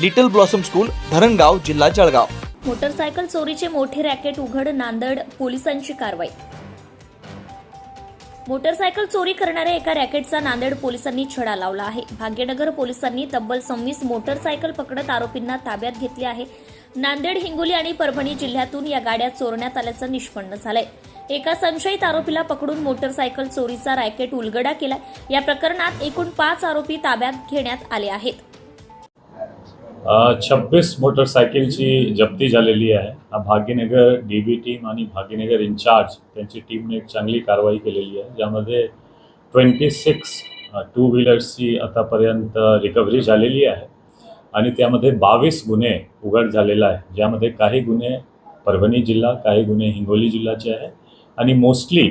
Little blossom school Dharangaon जिल्हा Jalgaon. Motorcycle चोरीचे मोठे रॅकेट उघड नांदेड पोलिसांची कारवाई. मोटरसायकल चोरी करणाऱ्या एका रॅकेटचा नांदेड पोलिसांनी छडा लावला आहे. भाग्यनगर पोलिसांनी तब्बल सव्वीस मोटरसायकल पकडत आरोपींना ताब्यात घेतले आहे. नांदेड हिंगोली आणि परभणी जिल्ह्यातून या गाड्या चोरण्यात आल्याचं निष्पन्न झालंय. एका संशयित आरोपीला पकडून मोटरसायकल चोरीचा रॅकेट उलगडा केलाय. या प्रकरणात एकूण पाच आरोपी ताब्यात घेण्यात आले आहेत. छब्बीस मोटरसायकलची जप्ती झालेली आहे. हा भाग्यनगर डी बी टीम आणि भाग्यनगर इन्चार्ज त्यांची टीमने एक चांगली कारवाई केलेली आहे. ज्यामध्ये ट्वेंटी सिक्स टू व्हीलर्सची आतापर्यंत रिकव्हरी झालेली आहे. आणि त्यामध्ये बावीस गुन्हे उघड झालेला आहे. ज्यामध्ये काही गुन्हे परभणी जिल्हा काही गुन्हे हिंगोली जिल्ह्याचे आहे. आणि मोस्टली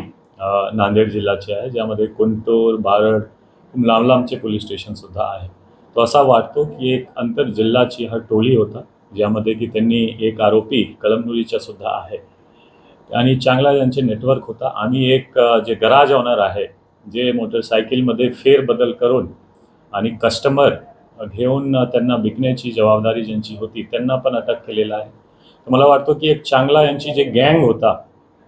नांदेड जिल्ह्याचे आहे. ज्यामध्ये कुंटूर बारड लांब लांबचे पोलीस स्टेशनसुद्धा आहे. तो असा वाटतो की एक आंतर जिल्हाची हा टोळी होता ज्यामध्ये की त्यांनी एक आरोपी कलमनुरीचा सुद्धा आहे. आणि चांगला यांचे नेटवर्क होता. आणि एक जे गराज ऑनर आहे जे मोटरसायकलमध्ये फेरबदल करून आणि कस्टमर घेऊन त्यांना विकण्याची जबाबदारी ज्यांची होती त्यांना पण अटक केलेला आहे. तर मला वाटतो की एक चांगला यांची जे गँग होता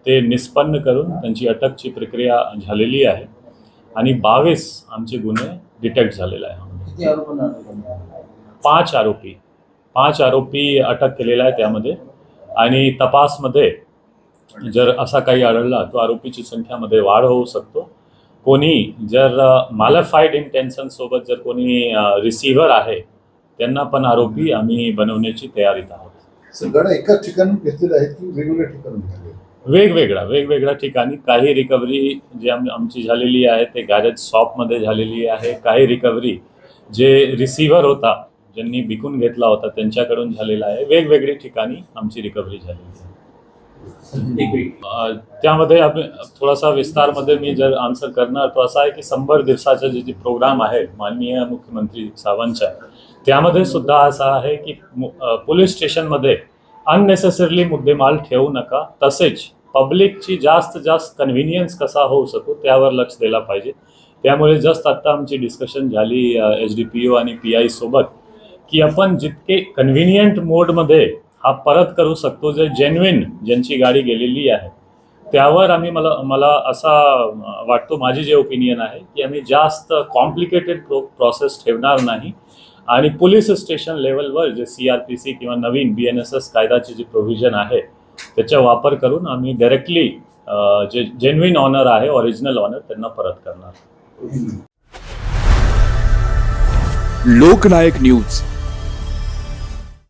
ते निष्पन्न करून त्यांची अटकची प्रक्रिया झालेली आहे. आणि बावीस आमचे गुन्हे डिटेक्ट झालेला आहे. किती आरोपांना अटक करण्यात आली? पाच आरोपी पाच आरोपी अटक केलेला आहे त्यामध्ये आणि तपासमध्ये जर असा काही आढळला तो आरोपीची संख्यामध्ये वाढ होऊ शकतो. कोणी जर मालफाईड इंटेन्शन सोबत जर कोणी रिसिव्हर आहे त्यांना पण आरोपी आम्ही बनवण्याची तयारीत आहोत. सगळं एकाच ठिकाणी घेतलेले की वेगवेगळ्या ठिकाणी घेतलेले आहेत? वेगवेगळ्या वेगवेगळ्या ठिकाणी. काही रिकव्हरी जी आम आमची झालेली आहे ते गॅरेज शॉपमध्ये झालेली आहे. काही रिकव्हरी जे रिसिव्हर होता ज्यांनी विकून घेतला होता त्यांच्याकडून झालेला आहे. वेगवेगळी ठिकाणी आमची रिकव्हरी झालेली आहे. त्यामध्ये आपण थोडासा विस्तारमध्ये मी जर आन्सर करणार तो असा आहे की शंभर दिवसाचा जे जे प्रोग्राम आहे माननीय मुख्यमंत्री साहेबांचा त्यामध्ये सुद्धा असा आहे की पोलीस स्टेशनमध्ये अननेसेसरली मुद्देमाल ठेवू नका. तसेच पब्लिकची जास्त जास्त कन्व्हिनियन्स कसा होऊ शकतो त्यावर लक्ष द्यायला पाहिजे. त्यामुळे जस्ट आत्ता आमची डिस्कशन झाली एच डी पी ओ आणि पी आय सोबत की आपण जितके कन्व्हिनियंट मोडमध्ये हा परत करू शकतो जे जेन्युइन ज्यांची गाडी गेलेली आहे त्यावर आम्ही मला मला असा वाटतो माझी जे ओपिनियन आहे की आम्ही जास्त कॉम्प्लिकेटेड प्रो प्रोसेस ठेवणार नाही. आणि पोलीस स्टेशन लेवलवर जे सी आर पी सी किंवा नवीन बी एन एस एस कायदाचे जे प्रोव्हिजन आहे त्याचा वापर करून आम्ही डायरेक्टली जे जेन्युइन ऑनर आहे ओरिजिनल ऑनर त्यांना परत करणार. लोकनायक न्यूज.